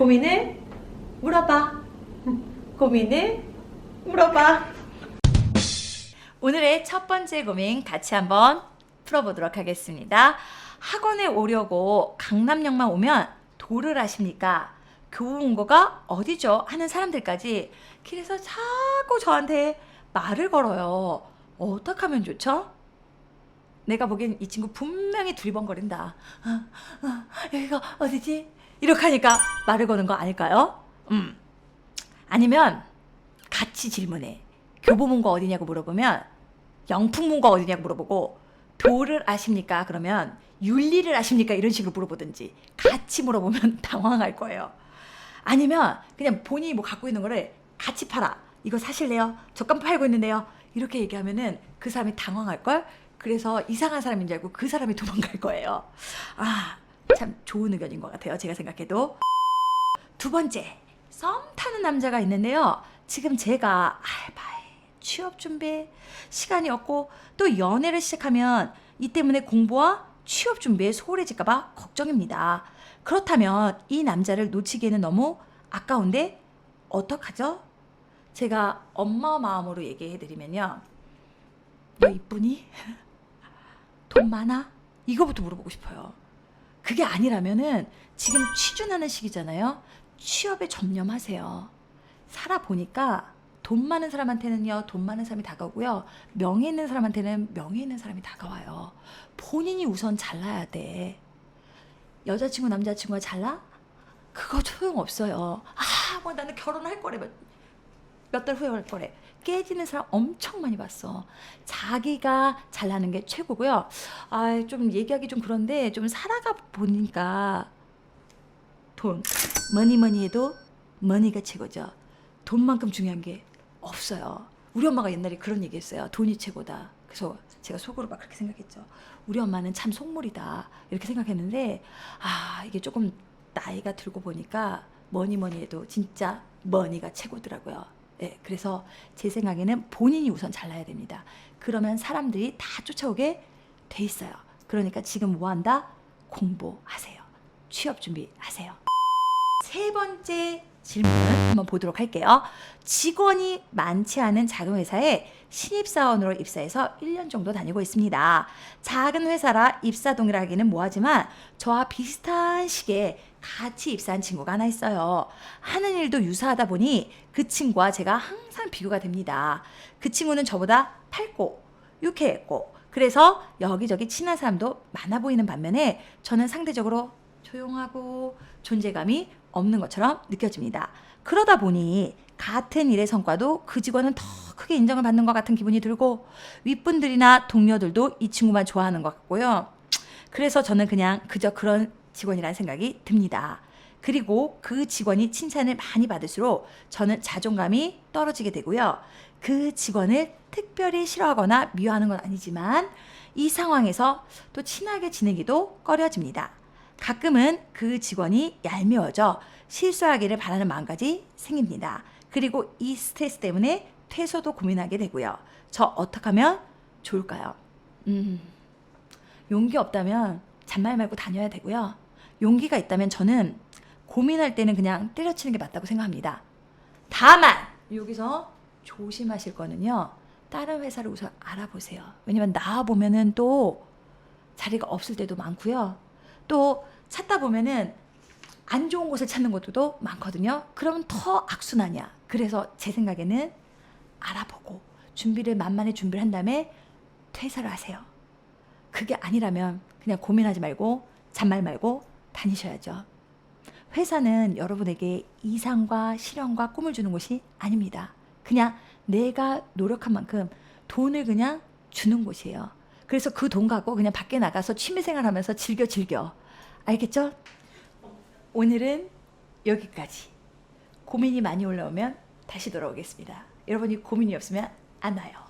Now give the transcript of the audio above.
고민을 물어봐. 고민을 물어봐. 오늘의 첫 번째 고민 같이 한번 풀어보도록 하겠습니다. 학원에 오려고 강남역만 오면 도를 아십니까? 교훈고가 어디죠? 하는 사람들까지 길에서 자꾸 저한테 말을 걸어요. 어떻게 하면 좋죠? 내가 보기엔 이 친구 분명히 두리번거린다. 아, 아, 여기가 어디지? 이렇게 하니까 말을 거는 거 아닐까요? 음. 아니면 같이 질문해. 교보문고 어디냐고 물어보면 영풍문고 어디냐고 물어보고 도를 아십니까? 그러면 윤리를 아십니까? 이런 식으로 물어보든지 같이 물어보면 당황할 거예요. 아니면 그냥 본인이 뭐 갖고 있는 거를 같이 팔아. 이거 사실래요? 저감 팔고 있는데요. 이렇게 얘기하면은 그 사람이 당황할 걸. 그래서 이상한 사람인 줄 알고 그 사람이 도망갈 거예요. 아, 참 좋은 의견인 것 같아요. 제가 생각해도. 두 번째, 썸 타는 남자가 있는데요. 지금 제가 알바에 취업 준비 시간이 없고 또 연애를 시작하면 이 때문에 공부와 취업 준비에 소홀해질까봐 걱정입니다. 그렇다면 이 남자를 놓치기에는 너무 아까운데 어떡하죠? 제가 엄마 마음으로 얘기해드리면요. 너 이쁘니? 돈 많아? 이거부터 물어보고 싶어요. 그게 아니라면은 지금 취준하는 시기잖아요. 취업에 전념하세요. 살아보니까 돈 많은 사람한테는요, 돈 많은 사람이 다가오고요. 명예 있는 사람한테는 명예 있는 사람이 다가와요. 본인이 우선 잘나야 돼. 여자친구, 남자친구가 잘나? 그거 소용없어요. 아, 뭐 나는 결혼할 거래. 몇 달 후에 할 거래. 깨지는 사람 엄청 많이 봤어. 자기가 잘나는 게 최고고요. 아, 좀 얘기하기 좀 그런데 좀 살아가 보니까 돈, 머니 머니 해도 머니가 최고죠. 돈만큼 중요한 게 없어요. 우리 엄마가 옛날에 그런 얘기 했어요. 돈이 최고다. 그래서 제가 속으로 막 그렇게 생각했죠. 우리 엄마는 참 속물이다. 이렇게 생각했는데, 아, 이게 조금 나이가 들고 보니까 뭐니 뭐니 해도 진짜 머니가 최고더라고요. 예, 그래서 제 생각에는 본인이 우선 잘나야 됩니다. 그러면 사람들이 다 쫓아오게 돼 있어요. 그러니까 지금 뭐 한다? 공부하세요. 취업 준비하세요. 세 번째 질문 한번 보도록 할게요. 직원이 많지 않은 작은 회사에 신입사원으로 입사해서 1년 정도 다니고 있습니다. 작은 회사라 입사 동일하기는 뭐하지만 저와 비슷한 시기에 같이 입사한 친구가 하나 있어요. 하는 일도 유사하다 보니 그 친구와 제가 항상 비교가 됩니다. 그 친구는 저보다 밝고 유쾌했고 그래서 여기저기 친한 사람도 많아 보이는 반면에 저는 상대적으로 조용하고 존재감이 없는 것처럼 느껴집니다. 그러다 보니 같은 일의 성과도 그 직원은 더 크게 인정을 받는 것 같은 기분이 들고 윗분들이나 동료들도 이 친구만 좋아하는 것 같고요. 그래서 저는 그냥 그저 그런 직원이라는 생각이 듭니다. 그리고 그 직원이 칭찬을 많이 받을수록 저는 자존감이 떨어지게 되고요. 그 직원을 특별히 싫어하거나 미워하는 건 아니지만 이 상황에서 또 친하게 지내기도 꺼려집니다. 가끔은 그 직원이 얄미워져 실수하기를 바라는 마음까지 생깁니다. 그리고 이 스트레스 때문에 퇴소도 고민하게 되고요. 저 어떻게 하면 좋을까요? 음, 용기 없다면 잔말 말고 다녀야 되고요. 용기가 있다면 저는 고민할 때는 그냥 때려치는 게 맞다고 생각합니다. 다만 여기서 조심하실 거는요. 다른 회사를 우선 알아보세요. 왜냐면 나와 보면은 또 자리가 없을 때도 많고요. 또 찾다 보면은 안 좋은 곳을 찾는 것도 많거든요. 그러면 더 악순환이야. 그래서 제 생각에는 알아보고 준비를 만만히 준비를 한 다음에 퇴사를 하세요. 그게 아니라면 그냥 고민하지 말고 잔말 말고 다니셔야죠. 회사는 여러분에게 이상과 실현과 꿈을 주는 곳이 아닙니다. 그냥 내가 노력한 만큼 돈을 그냥 주는 곳이에요. 그래서 그 돈 갖고 그냥 밖에 나가서 취미생활 하면서 즐겨 즐겨. 알겠죠? 오늘은 여기까지. 고민이 많이 올라오면 다시 돌아오겠습니다. 여러분이 고민이 없으면 안 와요.